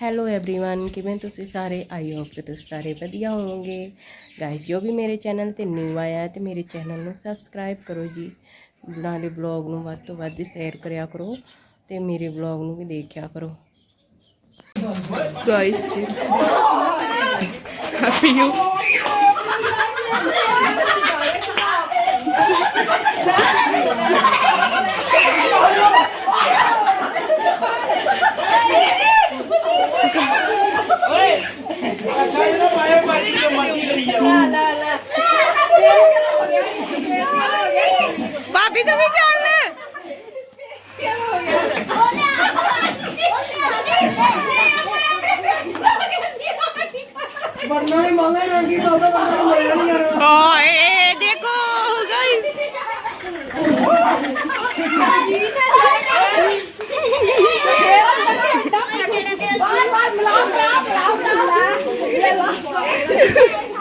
Hello everyone ਕਿਵੇਂ ਤੁਸੀਂ ਸਾਰੇ ਆਈ ਹੋਪ ਕਿ ਤੁਸੀਂ ਸਾਰੇ ਵਧੀਆ ਹੋਵੋਗੇ ਗਾਇਸ ਜੋ ਵੀ ਮੇਰੇ ਚੈਨਲ ਤੇ ਨਿਊ ਆਇਆ ਹੈ ਤੇ ਮੇਰੇ ਚੈਨਲ ਨੂੰ ਸਬਸਕ੍ਰਾਈਬ ਕਰੋ ਜੀ ਨਾਲੇ ਬਲੌਗ ਨੂੰ ਵੱਧ ਤੋਂ ਵੱਧ ਸ਼ੇਅਰ ਕਰਿਆ ਕਰੋ ਤੇ ਮੇਰੇ ਬਲੌਗ ਨੂੰ ਵੀ ਦੇਖਿਆ ਕਰੋ ਗਾਇਸ ਹੈਪੀ ਯੂ ਭਾਬੀ ਤੂੰ ਵੀ ਚੱਲ ਵਰਨਾ ਨਹੀਂ ਮੰਗਦਾ ਰੰਗੀ ਬਾਬਾ ਬੰਦਾ ਮਿਲਿਆ ਨਹੀਂ ਜਾਣਾ ਗਾਇਸ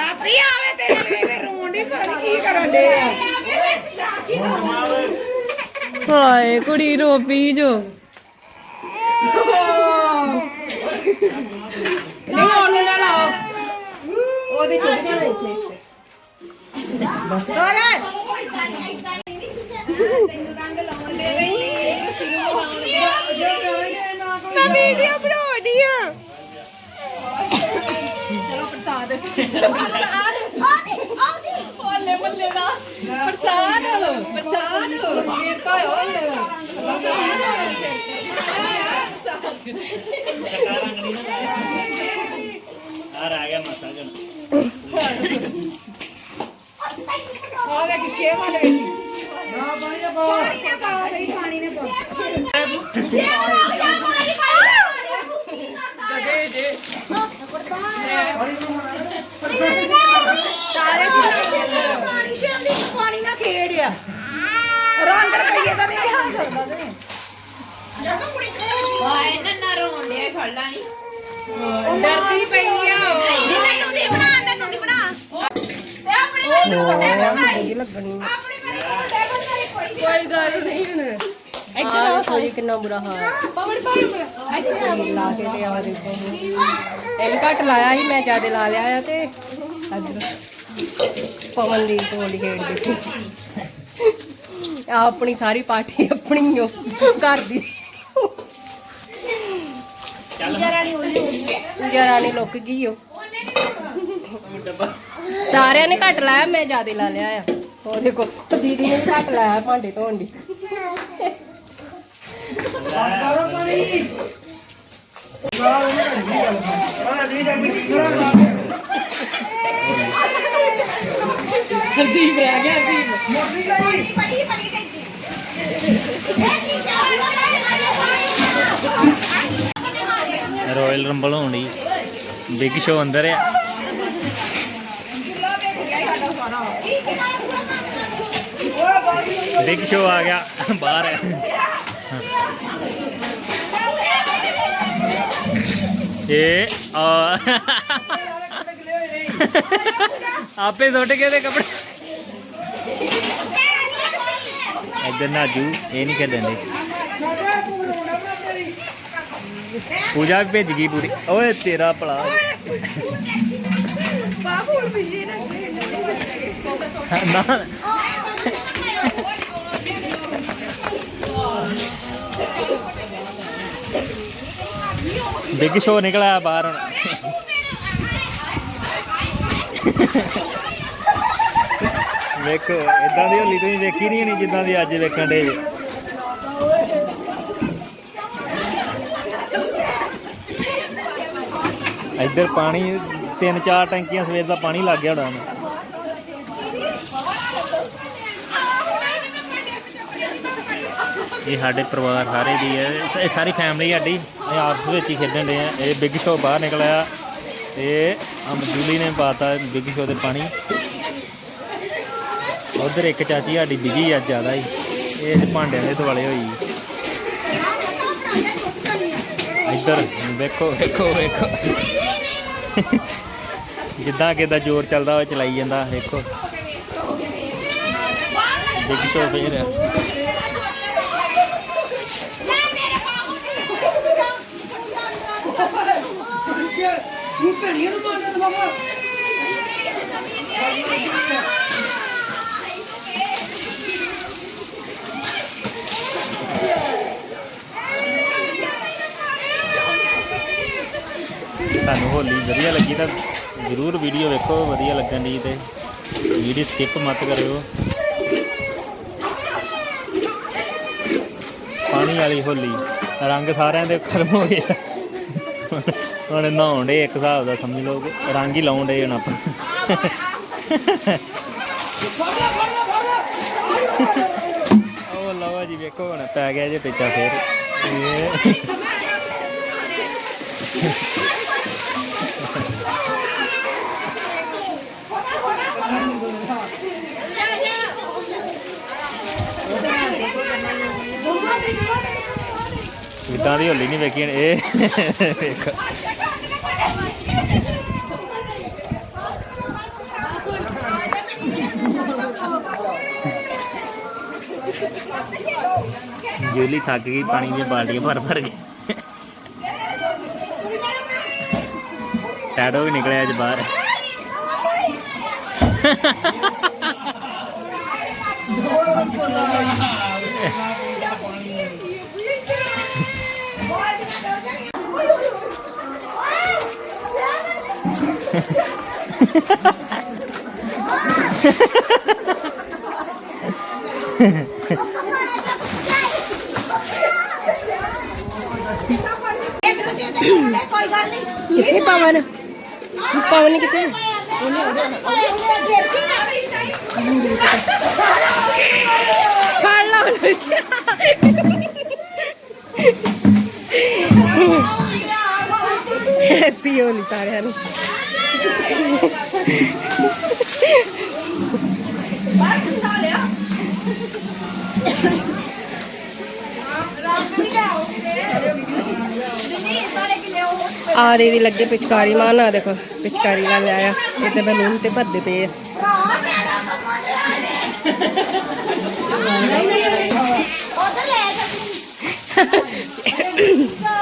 ਆਪੀ ਆਵੇ ਤੇਰੇ ਵੇ ਰੋਣ ਦੀ ਕਰ ਕੀ ਕਰਨ ਦੇ ਹਾਏ ਕੁੜੀ ਰੋ ਪੀ ਜੋ। ਨਹੀਂ ਉਹਨੇ ਨਾ ਲਾਓ। ਉਹਦੀ ਚੁੱਪ ਜਾਣਾ ਇੱਥੇ ਬਸ ਕਰ ਮੈਂ ਵੀਡੀਓ ਬਣਾਉਣੀ ਆ ਓਲੇ ਮੱਲੇ ਦਾ ਪ੍ਰਸਾਦ ਪ੍ਰਸਾਦ ਮੇਰੇ ਤੋਂ ਆ ਆ ਗਿਆ ਮਾਤਾ ਜਣ ਆਵੇ ਕਿ ਸ਼ੇਰ ਵਾਲੇ ਵੇਖੀ ਨਾ ਪਾਣੀ ਨਾ ਪਾ ਪਾਣੀ ਨੇ ਸਾਰੇ ਪਾਣੀ ਸ਼ੇਰ ਦੀ ਪਾਣੀ ਨਾ ਖੇੜਿਆ ਰੰਗ ਰੁਪਈਏ ਦਾ ਨਹੀਂ ਆ ਸਕਦਾ ਤੇ ਡਰਦੀ ਪਈ ਆ ਨੰਨੂ ਦੀ ਬਣਾ ਨੰਨੂ ਦੀ ਬਣਾ। ਕੋਈ ਗੱਲ ਨਹੀਂ ਹੁਣ। ਇੱਧਰ ਆ ਸੋਈ ਕਿੰਨਾ ਬੁਰਾ ਹਾਲ। ਪਵਨ ਪਵਨ ਇੱਥੇ ਲਾ ਕੇ ਤੇ ਆ ਦੇਖੋ ਇਹ ਘੱਟ ਲਾਇਆ ਸੀ ਮੈਂ ਜ਼ਿਆਦਾ ਲਾ ਲਿਆ ਆ ਤੇ। ਇੱਧਰ ਪਵਨ ਦੀ ਢੋਲੀ ਖੇਡਦੀ ਆ ਆਪਣੀ ਸਾਰੀ ਪਾਰਟੀ ਆਪਣੀ ਘਰ ਦੀ। ਪੂਜਾ ਰਾਣੀ ਲੁੱਕ ਗਈ ਓ। ਸਾਰਿਆਂ ਨੇ ਘੱਟ ਲਾਇਆ ਮੈਂ ਜ਼ਿਆਦਾ ਲਾ ਲਿਆ ਆ। ਉਹ ਦੇਖੋ ਦੀਦੀ ਨੇ ਘੱਟ ਲਾਇਆ ਭਾਂਡੇ ਧੋਣ ਦੀ। ਕਰੋ ਪਾਣੀ ਹਰਦੀਪ ਰਹਿ ਗਿਆ ਹਰਦੀਪ ਰਾਇਲ ਰੰਬਲ ਹੋਣੀ। ਬਿਗ ਸ਼ੋ ਅੰਦਰ ਆ। ਬਿਗ ਸ਼ੋ ਆ ਗਿਆ, ਬਾਹਰ ਹੈ ਇਹ, ਆ। ਆਪੇ ਸੁੱਟ ਕੇ ਦੇ ਕੱਪੜੇ। ਇੱਧਰ ਨਾਜੂ, ਇਹ ਨਹੀਂ ਖੇਡਣ ਦੇ। ਪੂਜਾ ਵੀ ਭੇਜ ਗਈ ਪੂਰੀ। ਓਏ ਤੇਰਾ ਭਲਾ। ਨਾ। ਬਿਗ ਸ਼ੋ ਨਿਕਲਿਆ ਬਾਹਰ ਹੁਣ। ਵੇਖੋ ਇਦਾਂ ਦੀ ਹੋਲੀ ਤੁਸੀਂ ਵੇਖੀ ਨਹੀਂ ਹੋਣੀ ਜਿੱਦਾਂ ਦੀ ਅੱਜ ਵੇਖਣ ਦੇ ਇੱਧਰ ਪਾਣੀ, ਤਿੰਨ ਚਾਰ ਟੈਂਕੀਆਂ ਸਵੇਰ ਦਾ ਪਾਣੀ ਲੱਗ ਗਿਆ ਹੋਣਾ ਇਹ ਸਾਡੇ ਪਰਿਵਾਰ ਸਾਰੇ ਦੀ ਹੈ। ਇਹ ਸਾਰੀ ਫੈਮਿਲੀ ਸਾਡੀ ਇਹ ਆਪਸ ਵਿੱਚ ਹੀ ਖੇਡਣ ਦੇ ਆ ਇਹ ਬਿਗ ਸ਼ੋ ਬਾਹਰ ਨਿਕਲਿਆ ਤੇ ਅਮਜੂਲੀ ਨੇ ਪਾਤਾ ਬਿਗ ਸ਼ੋ ਦੇ ਪਾਣੀ। ਉਧਰ ਇੱਕ ਚਾਚੀ ਸਾਡੀ ਬਿਜ਼ੀ ਅੱਜ ਜ਼ਿਆਦਾ ਹੀ। ਇਹ ਅੱਜ ਭਾਂਡਿਆਂ ਦੇ ਦੁਆਲੇ ਹੋਈ। ਇੱਧਰ, ਵੇਖੋ ਵੇਖੋ ਵੇਖੋ। ਜਿੱਦਾਂ ਕਿਦਾ ਜ਼ੋਰ ਚੱਲਦਾ ਹੋਵੇ ਚਲਾਈ ਜਾਂਦਾ, ਦੇਖੋ। ਬਿਗ ਸ਼ੋ ਫੇਰ ਹੈ ਤੂੰ ਕਣੀਆਂ ਨੂੰ ਮਾਰਦਾ ਬਾਬਾ। ਤੁਹਾਨੂੰ ਹੋਲੀ ਵਧੀਆ ਲੱਗੀ ਤਾਂ ਜ਼ਰੂਰ ਵੀਡੀਓ ਵੇਖੋ, ਵਧੀਆ ਲੱਗਣ ਦੀ ਤੇ ਵੀਡੀਓ ਸਕਿਪ ਮਤ ਕਰਿਓ। ਪਾਣੀ ਵਾਲੀ ਹੋਲੀ, ਰੰਗ ਸਾਰਿਆਂ ਦੇ ਖਤਮ ਹੋ ਗਏ ਹੁਣ- ਨਹਾਉਣ ਦੇ ਇੱਕ ਹਿਸਾਬ ਦਾ, ਸਮਝ ਲਓ ਕਿ ਰੰਗ ਹੀ ਲਾਉਣ ਦੇ ਹੁਣ ਆਪਾਂ। ਉਹ ਲਓ ਜੀ, ਵੇਖੋ ਹੁਣ ਪੈ ਗਿਆ ਜੇ ਪੇਚਾ ਫੇਰ। ਇਹ ਇਦਾਂ ਦੀ ਹੋਲੀ ਨਹੀਂ ਵੇਖੀ ਇਹ ਵੇਖ। ਜੂਲੀ ਥੱਕ ਗਈ, ਪਾਣੀ ਦੀਆਂ ਬਾਲਟੀਆਂ ਭਰ ਭਰ ਕੇ। ਟੈਡੋ ਵੀ ਨਿਕਲਿਆ ਅੱਜ ਬਾਹਰ। ਕੋਈ ਗੱਲ ਨਹੀਂ ਕਿੱਥੇ ਪਵਨ ਪਵਨ ਕਿੱਥੇ ਆ ਦੀਦੀ ਲੱਗੇ ਪਿਚਕਾਰੀ ਮਾਰਨ ਆ ਦੇਖੋ ਪਿਚਕਾਰੀ ਲੈ ਆਇਆ। ਇੱਥੇ ਬਲੂਨ ਤੇ ਭਰਦੇ ਪਏ ਆ। ਉਹ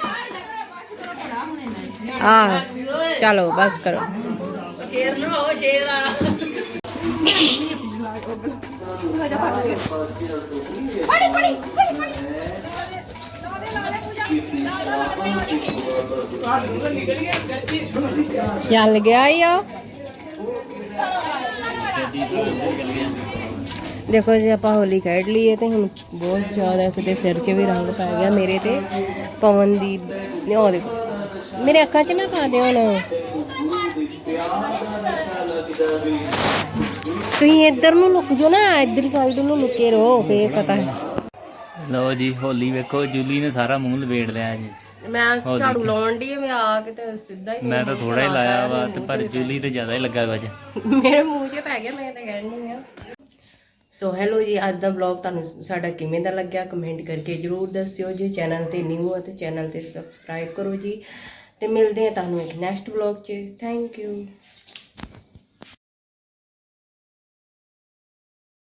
ਆ ਚਲੋ ਬਸ ਕਰੋ ਚੱਲ ਗਿਆ ਓ ਦੇਖੋ ਜੇ ਆਪਾਂ ਹੋਲੀ ਖੇਡ ਲਈਏ ਤੇ ਹੁਣ ਬਹੁਤ ਜ਼ਿਆਦਾ ਕਿਤੇ ਸਿਰ 'ਚ ਵੀ ਰੰਗ ਪੈ ਗਿਆ ਮੇਰੇ ਤੇ ਪਵਨ ਦੀ ਉਹ ਦੇਖੋ ਮੇਰੇ ਅੱਖਾਂ 'ਚ ਨਾ ਪਾ ਦਿਓ ਹੁਣ ਤੁਸੀਂ ਇੱਧਰ ਨੂੰ ਲੁਕ ਜਾਓ ਨਾ ਇੱਧਰ ਸਾਈਡ ਨੂੰ ਲੁਕੇ ਰਹੋ ਫੇਰ ਪਤਾ। ਹੈ ਲਓ ਜੀ ਹੋਲੀ ਵੇਖੋ ਜੂਲੀ ਨੇ ਸਾਰਾ ਮੂੰਹ ਲਵੇੜ ਲਿਆ ਜੀ। ਮੈਂ ਝਾੜੂ ਲਾਉਣ ਦੀ ਮੈਂ ਆ ਕੇ ਤੇ ਸਿੱਧਾ ਹੀ ਮੈਂ ਤਾਂ ਥੋੜਾ ਹੀ ਲਾਇਆ ਵਾ ਤੇ ਪਰ ਜੂਲੀ ਤੇ ਜ਼ਿਆਦਾ ਹੀ ਲੱਗਾ ਕੁਝ ਮੇਰੇ ਮੂੰਹ 'ਚ ਪੈ ਗਿਆ ਮੈਂ ਤਾਂ ਕਹਿਣੀ ਆ। ਸੋ ਹੈਲੋ ਜੀ ਅੱਜ ਦਾ ਵਲੌਗ ਤੁਹਾਨੂੰ ਸਾਡਾ ਕਿਵੇਂ ਦਾ ਲੱਗਿਆ? ਕਮੈਂਟ ਕਰਕੇ ਜਰੂਰ ਦੱਸਿਓ ਜੀ ਚੈਨਲ ਤੇ ਨਿਊ ਹੈ ਤੇ ਚੈਨਲ ਤੇ ਸਬਸਕ੍ਰਾਈਬ ਕਰੋ ਜੀ। ਤੇ ਮਿਲਦੇ ਹਾਂ ਤੁਹਾਨੂੰ ਇੱਕ ਨੈਕਸਟ ਵਲੌਗ 'ਚ। Thank you